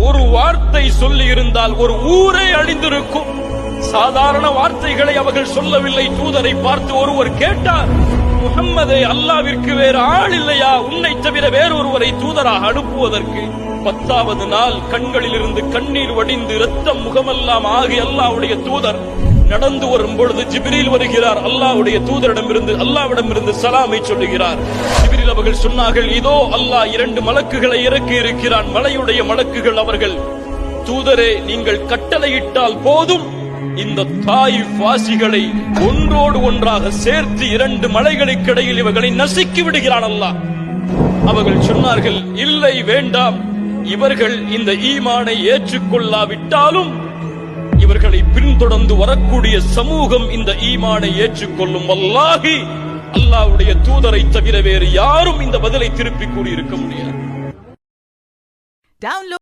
ஒரு வார்த்தை சொல்லி இருந்தால் ஒரு ஊரே அழிந்திருக்கும். சாதாரண வார்த்தைகளை அவர்கள் சொல்லவில்லை. தூதரை பார்த்து ஒருவர் கேட்டார் முகம்மதே அல்லாவிற்கு வேறு ஆள் இல்லையா? உன்னை தவிர வேறொருவரை தூதராக அனுப்புவதற்கு. பத்தாவது நாள் கண்களில் இருந்து கண்ணீர் வடிந்து இரத்தம் முகமெல்லாம் ஆகி அல்லாவுடைய தூதர் நடந்து வரும் பொழுது ஜிபிரில் வருகிறார். அல்லாஹ்வுடைய தூதரிடமிருந்து அல்லாவிடமிருந்து சலாமை சொல்லுகிறார். ஜிபிரில் அவர்கள் சொன்னார்கள் இதோ அல்லாஹ் இரண்டு மலக்குகளை இறக்கி இருக்கிறான். மலையுடைய மலக்குகள் அவர்கள். தூதரே நீங்கள் கட்டளையிட்டால் போதும். இந்த தாய் வாசிகளை ஒன்றோடு ஒன்றாக சேர்த்து இரண்டு மலைகளுக்கு இடையில் இவர்களை நசுக்கி விடுகிறான் அல்லாஹ். அவர்கள் சொன்னார்கள் இல்லை வேண்டாம். இவர்கள் இந்த ஈமானை ஏற்றுக்கொள்ளாவிட்டாலும் இவர்களை பின்தொடர்ந்து வரக்கூடிய சமூகம் இந்த ஈமானை ஏற்றுக்கொள்ளும். வல்லாகி அல்லாவுடைய தூதரை தவிர வேறு யாரும் இந்த பதிலை திருப்பி கூறியிருக்க முடியாது.